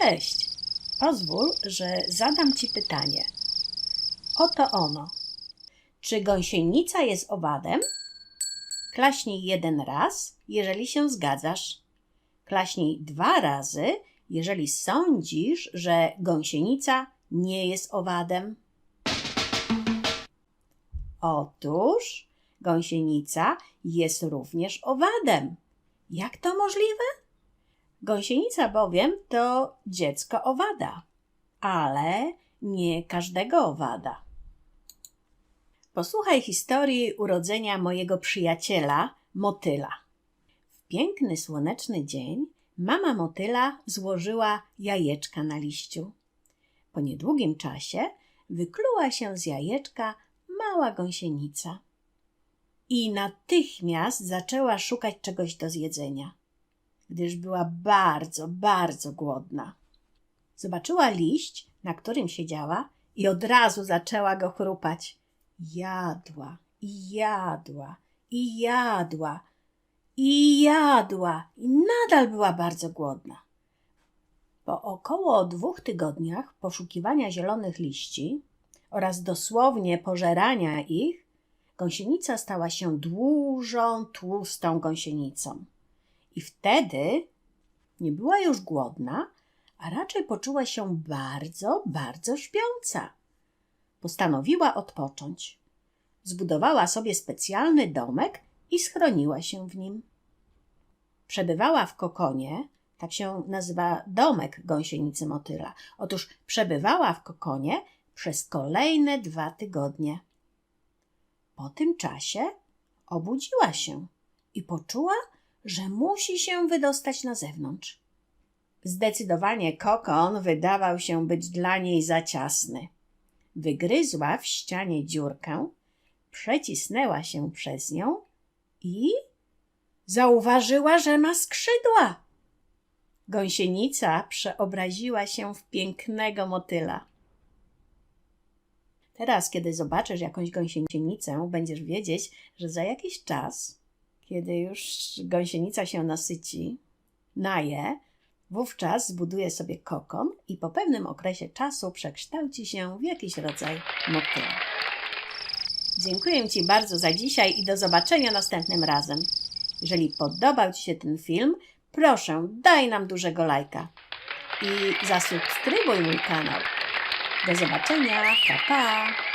Cześć. Pozwól, że zadam Ci pytanie. Oto ono. Czy gąsienica jest owadem? Klaśnij jeden raz, jeżeli się zgadzasz. Klaśnij dwa razy, jeżeli sądzisz, że gąsienica nie jest owadem. Otóż gąsienica jest również owadem. Jak to możliwe? Gąsienica bowiem to dziecko owada, ale nie każdego owada. Posłuchaj historii urodzenia mojego przyjaciela, motyla. W piękny słoneczny dzień mama motyla złożyła jajeczka na liściu. Po niedługim czasie wykluła się z jajeczka mała gąsienica i natychmiast zaczęła szukać czegoś do zjedzenia, gdyż była bardzo, bardzo głodna. Zobaczyła liść, na którym siedziała i od razu zaczęła go chrupać. Jadła i jadła i jadła i jadła i nadal była bardzo głodna. Po około dwóch tygodniach poszukiwania zielonych liści oraz dosłownie pożerania ich, gąsienica stała się dużą, tłustą gąsienicą. I wtedy nie była już głodna, a raczej poczuła się bardzo, bardzo śpiąca. Postanowiła odpocząć. Zbudowała sobie specjalny domek i schroniła się w nim. Przebywała w kokonie, tak się nazywa domek gąsienicy motyla. Otóż przebywała w kokonie przez kolejne dwa tygodnie. Po tym czasie obudziła się i poczuła, że musi się wydostać na zewnątrz. Zdecydowanie kokon wydawał się być dla niej za ciasny. Wygryzła w ścianie dziurkę, przecisnęła się przez nią i zauważyła, że ma skrzydła. Gąsienica przeobraziła się w pięknego motyla. Teraz, kiedy zobaczysz jakąś gąsienicę, będziesz wiedzieć, że za jakiś czas, kiedy już gąsienica się nasyci, naje, wówczas zbuduje sobie kokon i po pewnym okresie czasu przekształci się w jakiś rodzaj motyla. Dziękuję Ci bardzo za dzisiaj i do zobaczenia następnym razem. Jeżeli podobał Ci się ten film, proszę daj nam dużego lajka i zasubskrybuj mój kanał. Do zobaczenia, pa pa!